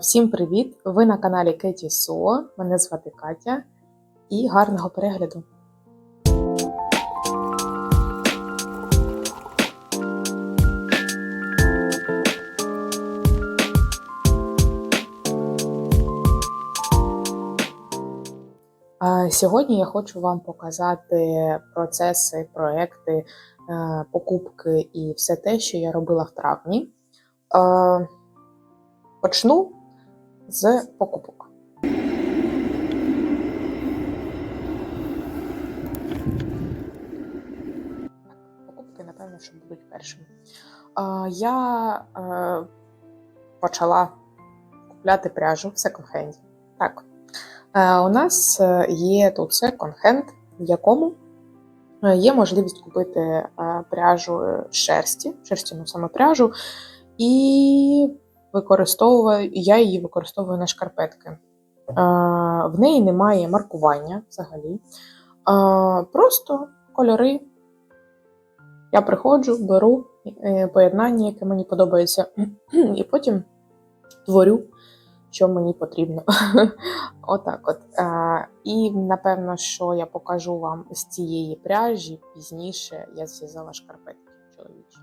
Всім привіт! Ви на каналі Кеті Со. Мене звати Катя і гарного перегляду. Сьогодні я хочу вам показати процеси, проекти, е, покупки і все те, що я робила в травні. Почну з покупок. Покупки, напевно, що будуть першими. Я е, почала купляти пряжу в секонд-хенді. Так, Е, у нас е, є тут секонд-хенд, в якому є можливість купити пряжу шерсті, шерстяну саме пряжу, і використовую, я її використовую на шкарпетки. Е, В неї немає маркування взагалі. Е, Просто кольори. Я приходжу, беру е, поєднання, яке мені подобається, і потім творю, що мені потрібно. Отак от. І напевно, що я покажу вам з цієї пряжі пізніше я зв'язала шкарпетки чоловічі.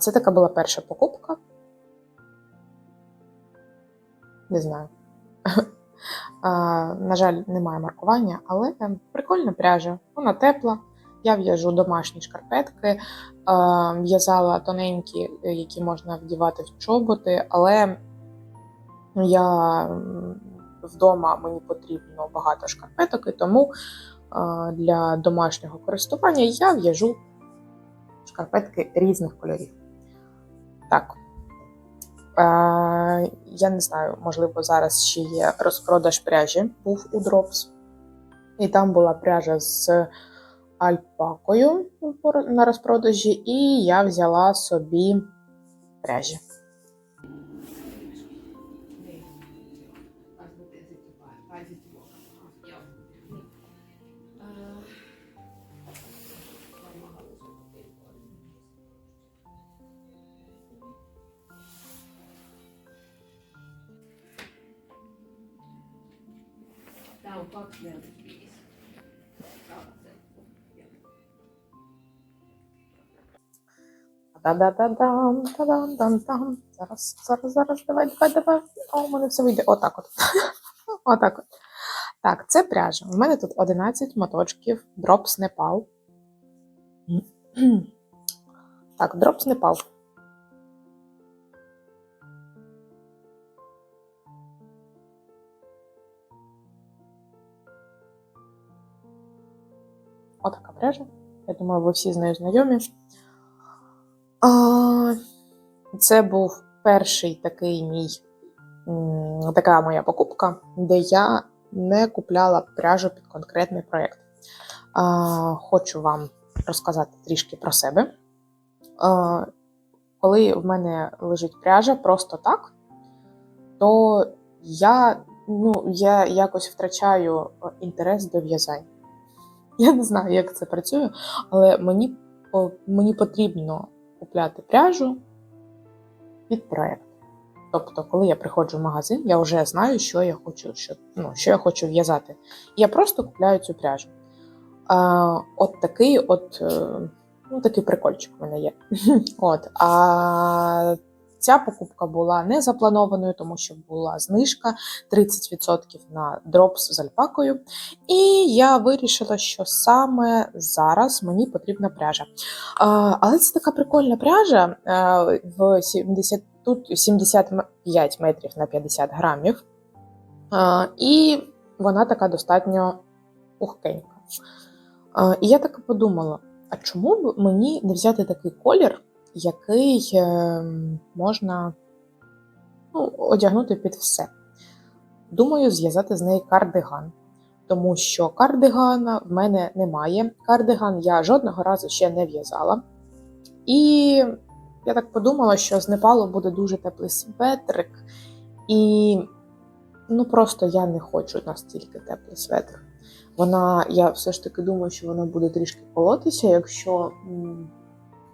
Це така була перша покупка. Не знаю. На жаль, немає маркування, але прикольна пряжа, вона тепла. Я в'яжу домашні шкарпетки, в'язала тоненькі, які можна вдівати в чоботи, але я вдома мені потрібно багато шкарпеток, і тому для домашнього користування я в'яжу шкарпетки різних кольорів. Так. Я не знаю, можливо, зараз ще є розпродаж пряжі, був у Drops. І там була пряжа з альпакою на розпродажі, і я взяла собі пряжі. Viisi. Та-да-да-дам, та-дам-дам-дам. Зараз, зараз, зараз, давай, давай, давай. О, у мене все вийде. Отак от. Отак от. Так, це пряжа. У мене тут 11 моточків Drops Nepal. Так, Drops Nepal. Отака пряжа. Я думаю, ви всі з нею знайомі. Це був перший такий мій, така моя покупка, де я не купляла пряжу під конкретний проєкт. Хочу вам розказати трішки про себе. Коли в мене лежить пряжа просто так, то я, ну, я якось втрачаю інтерес до в'язання. Я не знаю, як це працює, але мені, мені потрібно купляти пряжу під проект. Тобто, коли я приходжу в магазин, я вже знаю, що я хочу, що, ну, що я хочу в'язати. Я просто купляю цю пряжу. А, от такий от, е, ну, такий прикольчик в мене є. От, а ця покупка була не запланованою, тому що була знижка 30% на дропс з альпакою. І я вирішила, що саме зараз мені потрібна пряжа. Але це така прикольна пряжа е, в 70, тут 75 метрів на 50 грамів. І вона така достатньо пухкенька. І я так подумала: а чому б мені не взяти такий колір, який е, можна ну, одягнути під все? Думаю, зв'язати з неї кардиган тому що кардигана в мене немає. Кардиган я жодного разу ще не в'язала. І я так подумала, що з Непалу буде дуже теплий светрик, і ну просто я не хочу настільки теплий светр. Вона, я все ж таки думаю, що вона буде трішки колотися, якщо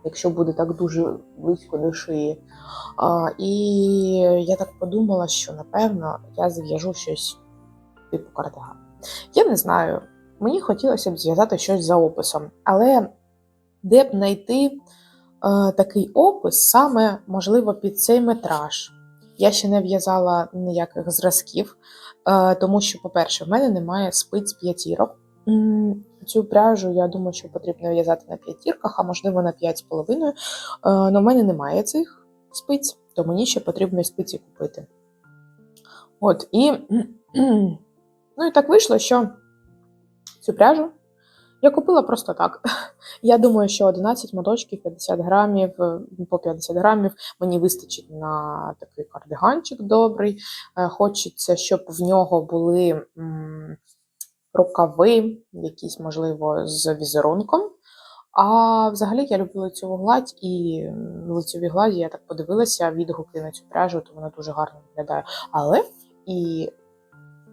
якщо буде так дуже близько до шиї. А, і я так подумала, що напевно я зв'яжу щось типу кардиган. Я не знаю, мені хотілося б зв'язати щось за описом, але де б знайти е, такий опис саме можливо під цей метраж. Я ще не в'язала ніяких зразків, е, тому що, по-перше, в мене немає спиць п'ятірок. Цю пряжу я думаю, що потрібно в'язати на п'ятірках, а можливо на 5,5. Е, але в мене немає цих спиць, то мені ще потрібно спиці купити. От, і, ну і так вийшло, що цю пряжу я купила просто так. Я думаю, що 11 моточків, 50 грамів, е, по 50 грамів мені вистачить на такий кардиганчик добрий. Е, Хочеться, щоб в нього були рукави, якісь, можливо, з візерунком. А взагалі я люблю лицьову гладь, і лицьовій гладі я так подивилася відгуки на цю пряжу, то вона дуже гарно виглядає. Але і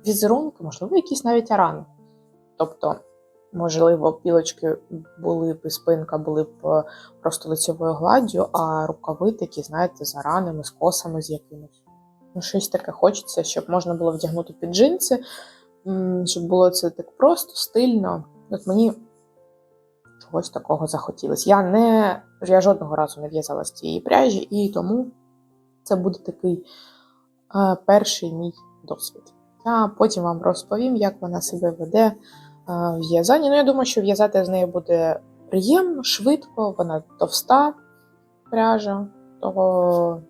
візерунки, можливо, якісь навіть арани. Тобто, можливо, пілочки були б і спинка були б е, просто лицьовою гладдю, а рукави такі, знаєте, з аранами, з косами з якимось. Ну, щось таке хочеться, щоб можна було вдягнути під джинси, щоб було це так просто, стильно. От мені чогось такого захотілося. Я не я жодного разу не в'язала з цієї пряжі, і тому це буде такий е, перший мій досвід. Я потім вам розповім, як вона себе веде е, в'язанні. Ну, я думаю, що в'язати з нею буде приємно, швидко, вона товста пряжа, того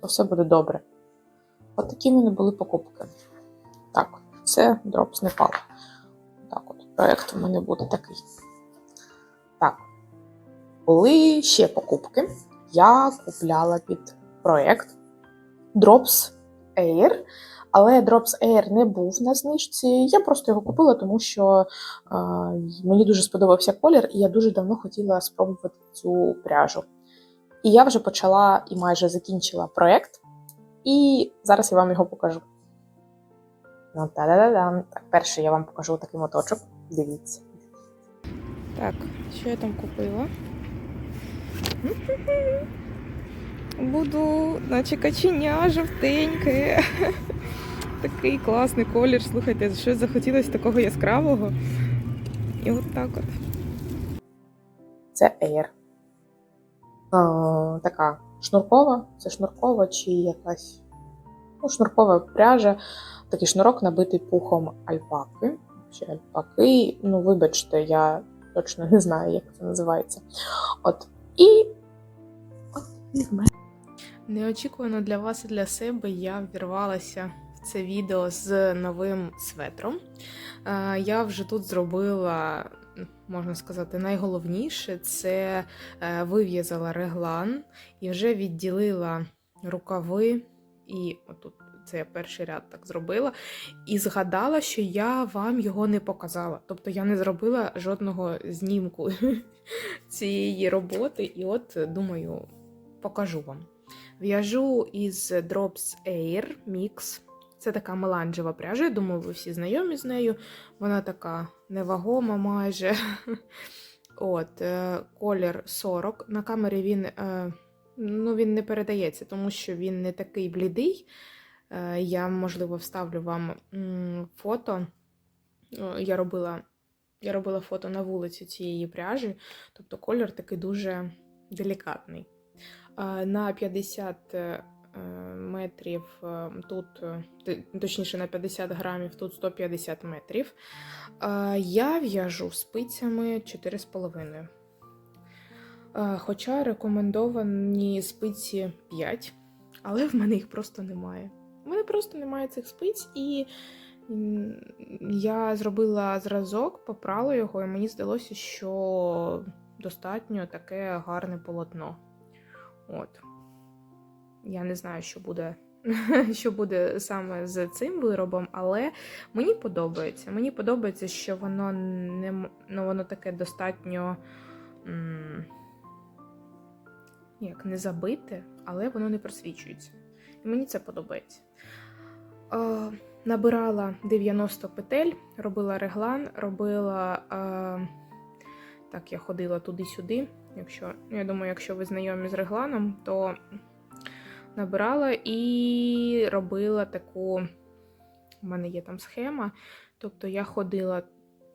то все буде добре. От такі в мене були покупки. Так, це Drops Nepal. Так от, проєкт у мене буде такий. Так. Були ще покупки. Я купляла під проєкт Drops Air. Але Drops Air не був на знижці. Я просто його купила, тому що е, мені дуже сподобався колір, і я дуже давно хотіла спробувати цю пряжу. І я вже почала і майже закінчила проєкт. І зараз я вам його покажу. Ну, та-да-да-дам. Так, перше я вам покажу такий моточок. Дивіться. Так, що я там купила? Буду, наче каченя жовтеньке. Такий класний колір. Слухайте, щось захотілося такого яскравого. І от так от. Це Air. А, така шнуркова. Це шнуркова чи якась ну, шнуркова пряжа. Такий шнурок набитий пухом альпаки. Чи альпаки. Ну, вибачте, я точно не знаю, як це називається. От. І. От і в мене. Неочікувано для вас і для себе я ввірвалася в це відео з новим светром. Я вже тут зробила, можна сказати, найголовніше це е, вив'язала реглан і вже відділила рукави. І отут це я перший ряд так зробила. І згадала, що я вам його не показала. Тобто я не зробила жодного знімку цієї роботи. І от думаю, покажу вам. В'яжу із Drops Air Mix. Це така меланжева пряжа. Я думаю, ви всі знайомі з нею. Вона така невагома майже. От, е, колір 40. На камері він, е, ну, він не передається, тому що він не такий блідий. Е, Я, можливо, вставлю вам фото. Я робила, я робила фото на вулиці цієї пряжі, тобто колір такий дуже делікатний. Е, На 50 е, метрів тут, точніше, на 50 грамів, тут 150 метрів. Я в'яжу спицями 4,5. Е, Хоча рекомендовані спиці 5, але в мене їх просто немає. У мене просто немає цих спиць, і я зробила зразок, попрала його, і мені здалося, що достатньо таке гарне полотно. От. Я не знаю, що буде, що буде саме з цим виробом, але мені подобається. Мені подобається, що воно не ну, воно таке достатньо м, як не забите, але воно не просвічується. І мені це подобається. Е, набирала 90 петель, робила реглан, робила е, Так, я ходила туди-сюди. Якщо, я думаю, якщо ви знайомі з регланом, то набирала і робила таку. У мене є там схема. Тобто я ходила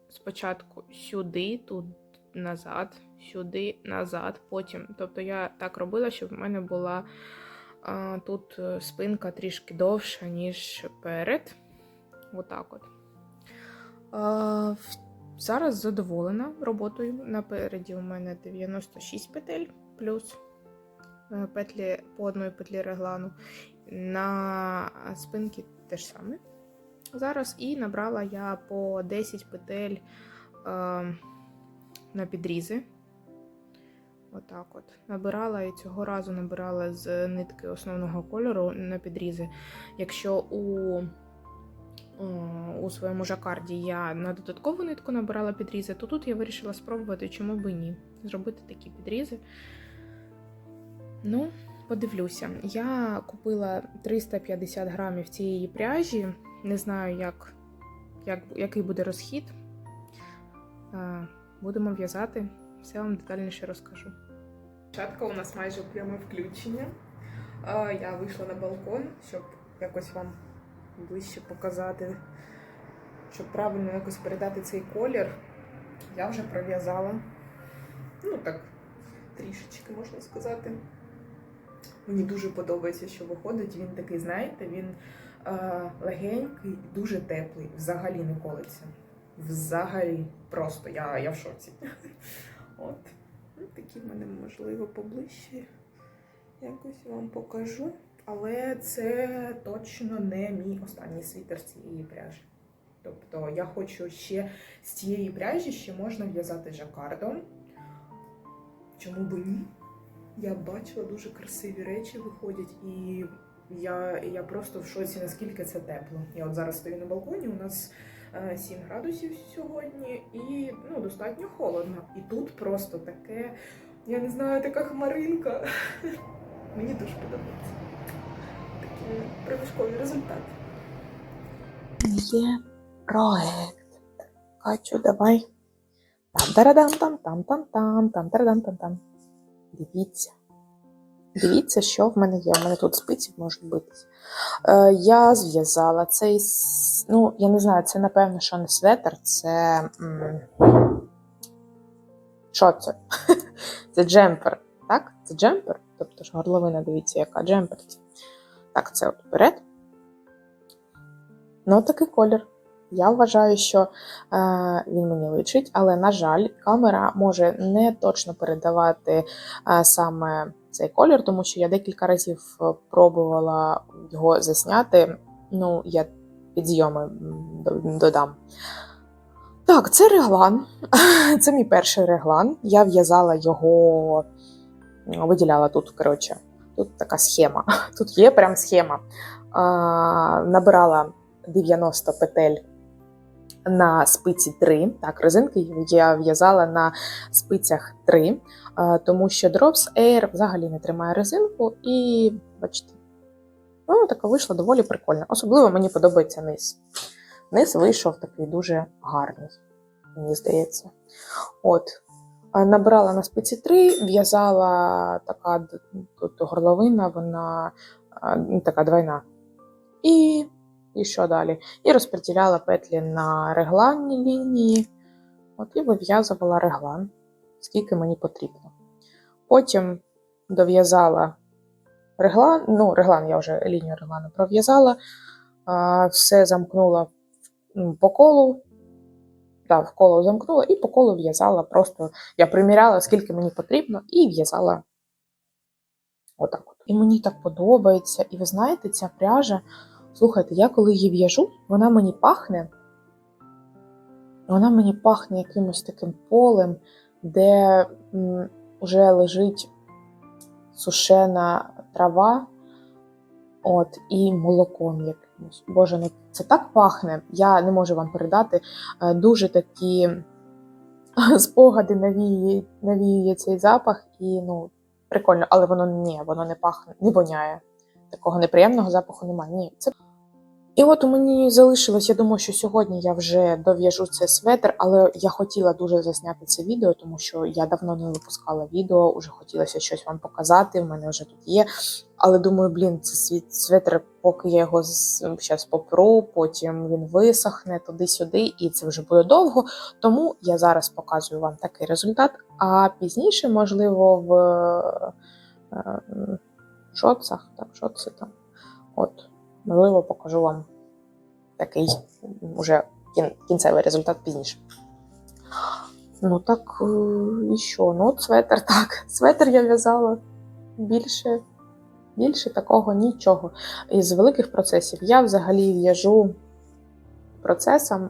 спочатку сюди, тут назад, сюди, назад, потім. Тобто я так робила, щоб в мене була а, тут е, спинка трішки довша, ніж перед. Отак от. А, зараз задоволена роботою. Напереді у мене 96 петель плюс е, петлі по одної петлі реглану. На спинці теж саме. Зараз і набрала я по 10 петель е, на підрізи. Отак от. Набирала і цього разу набирала з нитки основного кольору на підрізи. Якщо у, у своєму жакарді я на додаткову нитку набирала підрізи, то тут я вирішила спробувати, чому би ні. Зробити такі підрізи. Ну, подивлюся. Я купила 350 грамів цієї пряжі. Не знаю, як, як, який буде розхід. Будемо в'язати, все вам детальніше розкажу. Чатка у нас майже пряме включення. Я вийшла на балкон, щоб якось вам ближче показати, щоб правильно якось передати цей колір. Я вже пров'язала. Ну так, трішечки можна сказати. Мені дуже подобається, що виходить. Він такий, знаєте, він е, легенький, дуже теплий, взагалі не колиться. Взагалі, просто я, я в шоці. От. Ну, такі в мене, можливо, поближче. Якось вам покажу. Але це точно не мій останній світер цієї пряжі. Тобто я хочу ще з цієї пряжі ще можна в'язати жакардом. Чому би ні? Я бачила дуже красиві речі виходять, і я, я просто в шоці, наскільки це тепло. Я от зараз стою на балконі, у нас 7 градусів сьогодні, і ну, достатньо холодно. І тут просто таке, я не знаю, така хмаринка. Мені дуже подобається. Такий прилишковий результат. Є проект. Катю, давай. Там тарадам там там там там там тарадам там там. Дивіться. Дивіться, що в мене є. У мене тут спиці можуть битись. Е, я зв'язала цей. Ну, я не знаю, це напевно, що не светр, це. Що це? Це джемпер. Так? Це джемпер. Тобто ж горловина, дивіться, яка джемпер. Так, це от вперед. Ну, такий колір. Я вважаю, що е, він мені личить, але, на жаль, камера може не точно передавати е, саме цей колір, тому що я декілька разів е, пробувала його засняти. Ну, я підзйоми м, додам. Так, це реглан. Це мій перший реглан. Я в'язала його, виділяла тут, коротше, тут така схема. Тут є прям схема. Набирала 90 петель на спиці 3. Так, резинки я в'язала на спицях 3, тому що Drops Air взагалі не тримає резинку, і бачите, ну, така вийшла доволі прикольно. Особливо мені подобається низ. Низ вийшов такий дуже гарний, мені здається. От. А, Набрала на спиці 3, в'язала така тут горловина, вона така двойна. І, і що далі? І розподіляла петлі на регланні лінії. От і вив'язувала реглан, скільки мені потрібно. Потім дов'язала реглан, ну, реглан я вже лінію реглану пров'язала, все замкнула по колу. Так, в коло замкнула і по колу в'язала просто. Я приміряла, скільки мені потрібно, і в'язала отак. От. І мені так подобається. І ви знаєте, ця пряжа, слухайте, я коли її в'яжу, вона мені пахне. Вона мені пахне якимось таким полем, де вже лежить сушена трава, от, і молоком якимось. Боже, ну це так пахне, я не можу вам передати. Е, Дуже такі спогади навіює, цей запах, і ну, прикольно, але воно ні, воно не пахне, не воняє. Такого неприємного запаху немає. Ні, це І от у мені залишилось, я думаю, що сьогодні я вже дов'яжу цей светр, але я хотіла дуже засняти це відео, тому що я давно не випускала відео, вже хотілося щось вам показати. в мене вже тут є. Але думаю, блін, це светр, поки я його зараз попру, потім він висохне туди-сюди, і це вже буде довго. Тому я зараз показую вам такий результат. А пізніше, можливо, в е, шоцах, так, що це там. От, можливо, покажу вам такий уже кін- кінцевий результат пізніше. Ну так, е, і що? Ну, от светр, так. Светр я в'язала більше, більше такого нічого. Із великих процесів я взагалі в'яжу процесом,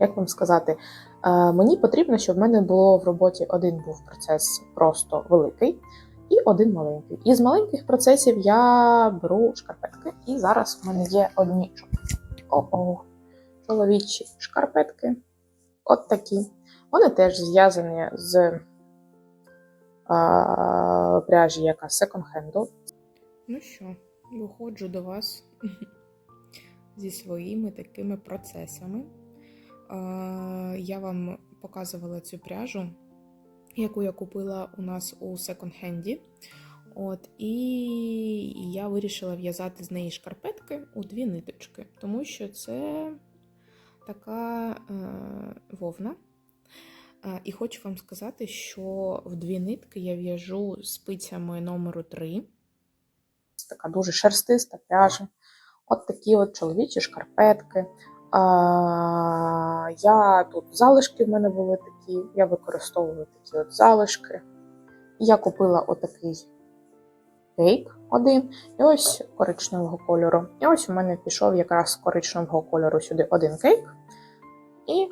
як вам сказати, е, мені потрібно, щоб в мене було в роботі один був процес просто великий і один маленький. Із маленьких процесів я беру шкарпетки, і зараз в мене є одні о-о, чоловічі шкарпетки. От такі. Вони теж зв'язані з а, пряжі, яка секонд-хенду. Ну що, виходжу до вас зі своїми такими процесами. Я вам показувала цю пряжу, яку я купила у нас у секонд-хенді. От, і я вирішила в'язати з неї шкарпетки у дві ниточки, тому що це така е, вовна. Е, і хочу вам сказати, що в дві нитки я в'яжу спицями номеру 3. Це така дуже шерстиста пряжа. От такі от чоловічі шкарпетки. Я тут залишки в мене були такі, я використовую такі от залишки. Я купила отакий кейк один, і ось коричневого кольору. І ось у мене пішов якраз з коричневого кольору сюди один кейк. І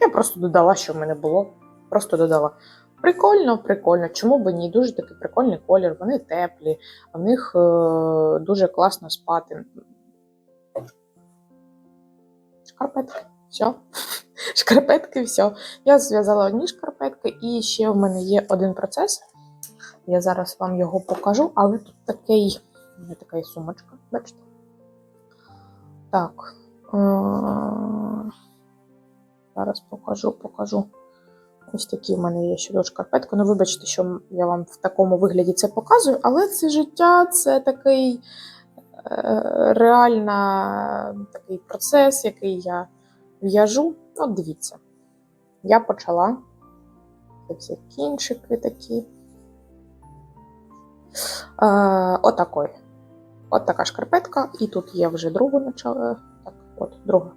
я просто додала, що в мене було. Просто додала. Прикольно, прикольно. Чому б ні? Дуже такий прикольний колір, вони теплі, в них е, дуже класно спати. Шкарпетки, все. Шкарпетки, все. Я зв'язала одні шкарпетки, і ще в мене є один процес. Я зараз вам його покажу, але тут такий, у мене така сумочка, бачите? Так. е, Зараз покажу, покажу. Ось такі в мене є щодо шкарпетки. Ну, вибачте, що я вам в такому вигляді це показую, але це життя, це такий е, реально такий процес, який я в'яжу. От дивіться, я почала. Це всі кінчики такі. Е, отакой. От така шкарпетка, і тут є вже другу начала. Так, от, друга.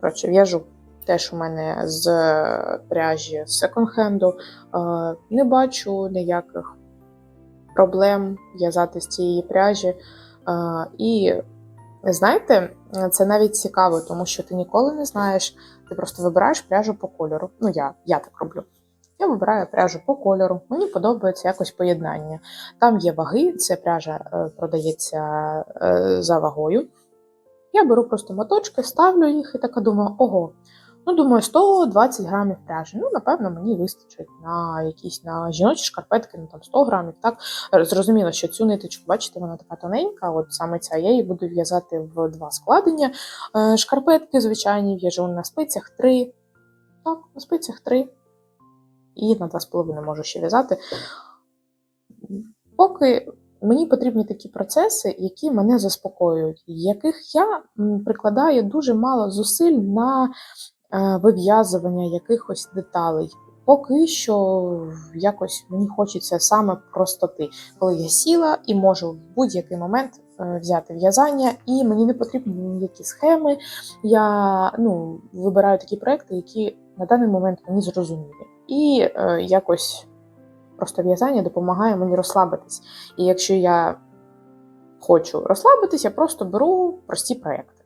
Коротше, в'яжу теж у мене з пряжі з секонд-хенду. Е, Не бачу ніяких проблем в'язати з цієї пряжі. Е, І знаєте, це навіть цікаво, тому що ти ніколи не знаєш, ти просто вибираєш пряжу по кольору. Ну, я, я так роблю. Я вибираю пряжу по кольору. Мені подобається якось поєднання. Там є ваги, це пряжа е, продається е, за вагою. Я беру просто моточки, ставлю їх і така думаю, ого, ну думаю, 120 грамів пряжі. Ну, напевно, мені вистачить на якісь на жіночі шкарпетки, ну там 100 грамів. Так зрозуміло, що цю ниточку, бачите, вона така тоненька. От саме ця я її буду в'язати в два складення. Е, Шкарпетки, звичайні, в'яжу на спицях 3. Так, на спицях 3. І на 2,5 можу ще в'язати. Поки мені потрібні такі процеси, які мене заспокоюють, яких я прикладаю дуже мало зусиль на вив'язування якихось деталей. Поки що якось мені хочеться саме простоти, коли я сіла і можу в будь-який момент е, взяти в'язання, і мені не потрібні ніякі схеми. Я ну, вибираю такі проекти, які на даний момент мені зрозумілі. І е, якось просто в'язання допомагає мені розслабитись. І якщо я хочу розслабитись, я просто беру прості проекти.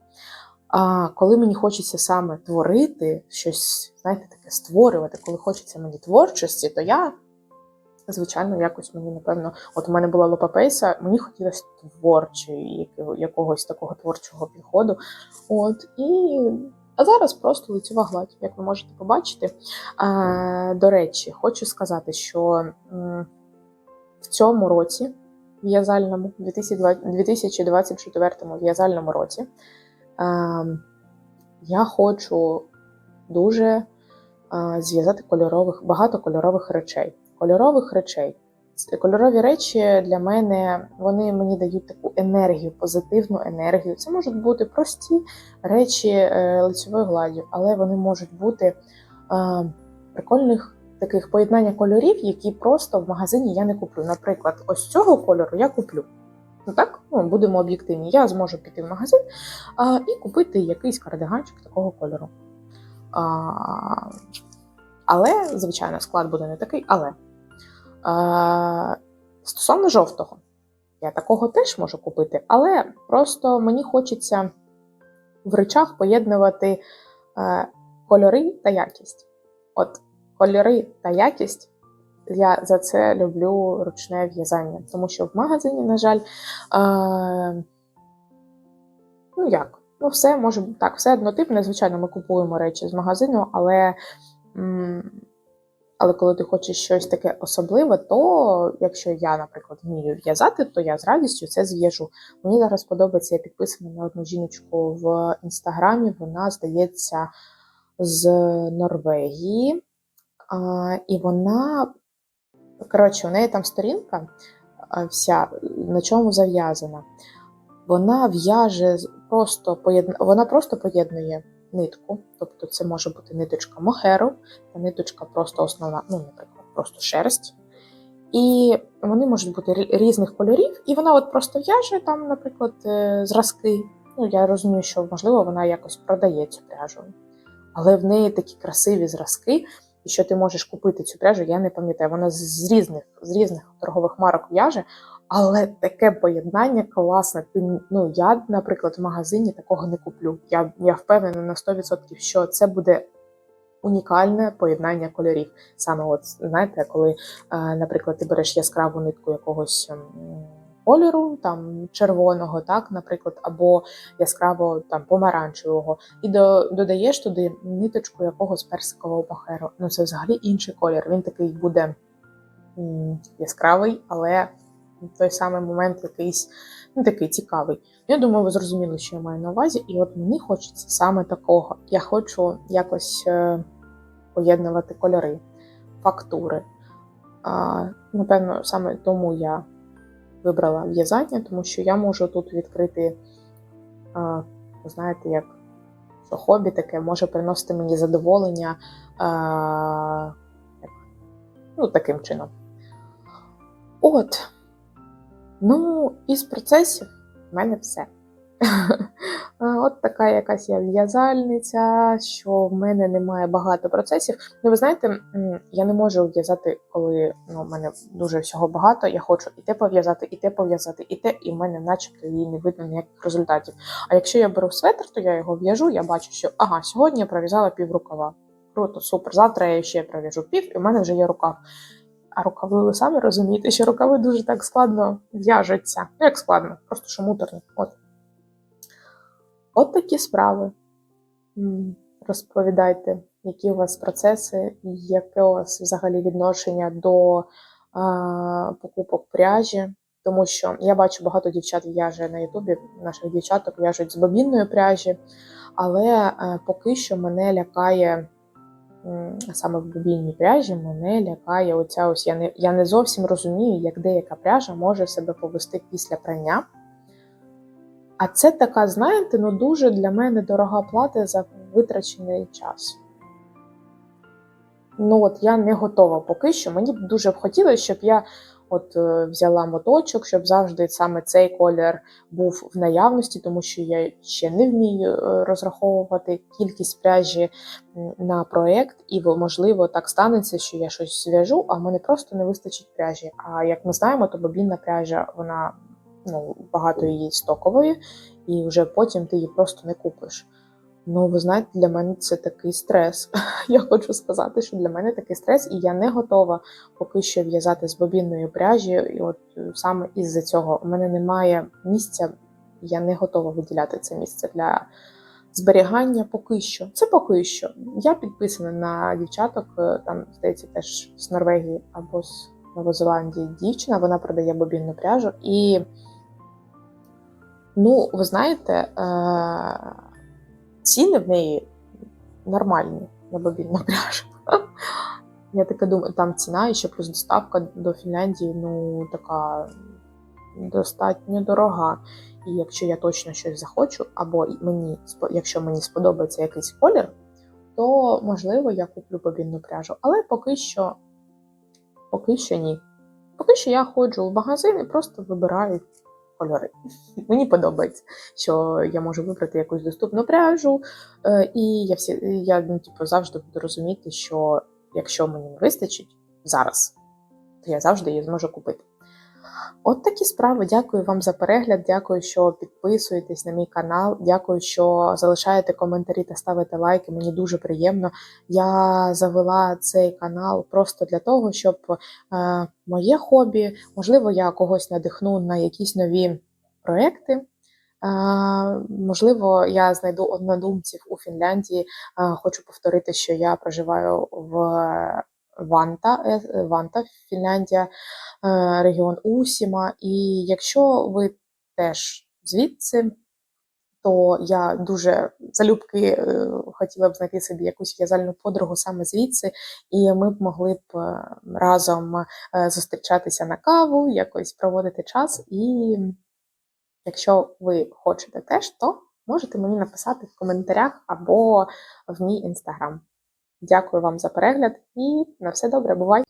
А коли мені хочеться саме творити щось, знаєте, таке створювати, коли хочеться мені творчості, то я, звичайно, якось мені, напевно, от у мене була лопапейса, мені хотілося творчої, якогось такого творчого підходу. От, і... А зараз просто лицева гладь, як ви можете побачити. А, до речі, хочу сказати, що в цьому році в'язальному 2020 2024 в'язальному році. Ем, я хочу дуже е, зв'язати кольорових, багато кольорових речей. Кольорових речей. Кольорові речі для мене вони мені дають таку енергію, позитивну енергію. Це можуть бути прості речі е, лицьової гладі, але вони можуть бути е, прикольних таких поєднання кольорів, які просто в магазині я не куплю. Наприклад, ось цього кольору я куплю. Ну так, ну, будемо об'єктивні. Я зможу піти в магазин а, і купити якийсь кардиганчик такого кольору. А, але, звичайно, склад буде не такий, але. А, стосовно жовтого, я такого теж можу купити, але просто мені хочеться в речах поєднувати е, кольори та якість. От кольори та якість я за це люблю ручне в'язання, тому що в магазині, на жаль, е, ну як, ну все може так, все однотипне. Звичайно, ми купуємо речі з магазину, але, але коли ти хочеш щось таке особливе, то якщо я, наприклад, вмію в'язати, то я з радістю це зв'яжу. Мені зараз подобається, я підписана на одну жіночку в інстаграмі. Вона здається з Норвегії. А, і вона, коротше, у неї там сторінка вся на чому зав'язана. Вона в'яже просто поєдна... вона просто поєднує нитку, тобто це може бути ниточка мохеру та ниточка просто основна, ну, наприклад, просто шерсть. І вони можуть бути різних кольорів, і вона от просто в'яже там, наприклад, е, зразки. Ну, я розумію, що можливо вона якось продає цю пряжу. Але в неї такі красиві зразки, і що ти можеш купити цю пряжу, я не пам'ятаю. Вона з- різних, з різних торгових марок в'яже, але таке поєднання класне. Ти, ну, я, наприклад, в магазині такого не куплю. Я, я впевнена на 100%, що це буде унікальне поєднання кольорів. Саме, от знаєте, коли, е, наприклад, ти береш яскраву нитку якогось. Кольору там червоного, так, наприклад, або яскраво там помаранчевого, і до, додаєш туди ниточку якогось персикового пахеру. Ну це взагалі інший колір. Він такий буде м, яскравий, але в той самий момент якийсь ну, такий цікавий. Я думаю, ви зрозуміли, що я маю на увазі, і от мені хочеться саме такого. Я хочу якось е, поєднувати кольори, фактури. А, напевно, саме тому я вибрала в'язання, тому що я можу тут відкрити, знаєте, як що хобі таке може приносити мені задоволення ну, таким чином. От. Ну, із процесів в мене все. От така якась я в'язальниця, що в мене немає багато процесів. Ну, ви знаєте, я не можу в'язати, коли ну, в мене дуже всього багато. Я хочу і те пов'язати, і те пов'язати, і те, і в мене, начебто, їй не видно ніяких результатів. А якщо я беру светр, то я його в'яжу, я бачу, що ага, сьогодні я пров'язала пів рукава. Круто, супер. Завтра я ще пров'яжу пів, і в мене вже є рукав. А рукави, ви самі розумієте, що рукави дуже так складно в'яжуться. Ну, як складно, просто що муторно. От. От такі справи. Розповідайте, які у вас процеси, яке у вас взагалі відношення до а, покупок пряжі. Тому що я бачу багато дівчат в'яже на Ютубі, наших дівчаток в'яжуть з бобінної пряжі, але е, поки що мене лякає саме в бобінній пряжі, мене лякає оця ось я не, я не зовсім розумію, як деяка пряжа може себе повести після прання. А це така, знаєте, ну дуже для мене дорога плата за витрачений час. Ну от я не готова поки що. Мені б дуже б хотілося, щоб я от е, взяла моточок, щоб завжди саме цей колір був в наявності, тому що я ще не вмію е, розраховувати кількість пряжі на проект, і можливо так станеться, що я щось зв'яжу, а в мене просто не вистачить пряжі. А як ми знаємо, то бобінна пряжа вона ну, багато її стокової, і вже потім ти її просто не купиш. Ну, ви знаєте, для мене це такий стрес. Я хочу сказати, що для мене такий стрес, і я не готова поки що в'язати з бобінної пряжі. І от е, саме із-за цього у мене немає місця, я не готова виділяти це місце для зберігання поки що. Це поки що. Я підписана на дівчаток, е, там, здається, теж з Норвегії або з в Новій Зеландії дівчина, вона продає бобінну пряжу. І, ну, ви знаєте, е- ціни в неї нормальні на бобінну пряжу. Я таке думаю, там ціна і ще плюс доставка до Фінляндії, ну, така достатньо дорога. І якщо я точно щось захочу, або мені якщо мені сподобається якийсь колір, то можливо я куплю бобінну пряжу. Але поки що, поки що ні. Поки що я ходжу в магазин і просто вибираю кольори. Мені подобається, що я можу вибрати якусь доступну пряжу, е, і я всі я ну, типу, завжди буду розуміти, що якщо мені не вистачить зараз, то я завжди її зможу купити. От такі справи. Дякую вам за перегляд. Дякую, що підписуєтесь на мій канал. Дякую, що залишаєте коментарі та ставите лайки. Мені дуже приємно. Я завела цей канал просто для того, щоб е, моє хобі, можливо, я когось надихну на якісь нові проекти. Е, можливо, я знайду однодумців у Фінляндії. Е, хочу повторити, що я проживаю в Ванта, е, Ванта, Фінляндія, е, регіон Усіма. І якщо ви теж звідси, то я дуже залюбки е, хотіла б знайти собі якусь в'язальну подругу саме звідси, і ми б могли б разом зустрічатися на каву, якось проводити час. І якщо ви хочете теж, то можете мені написати в коментарях або в мій інстаграм. Дякую вам за перегляд і на все добре, бувай!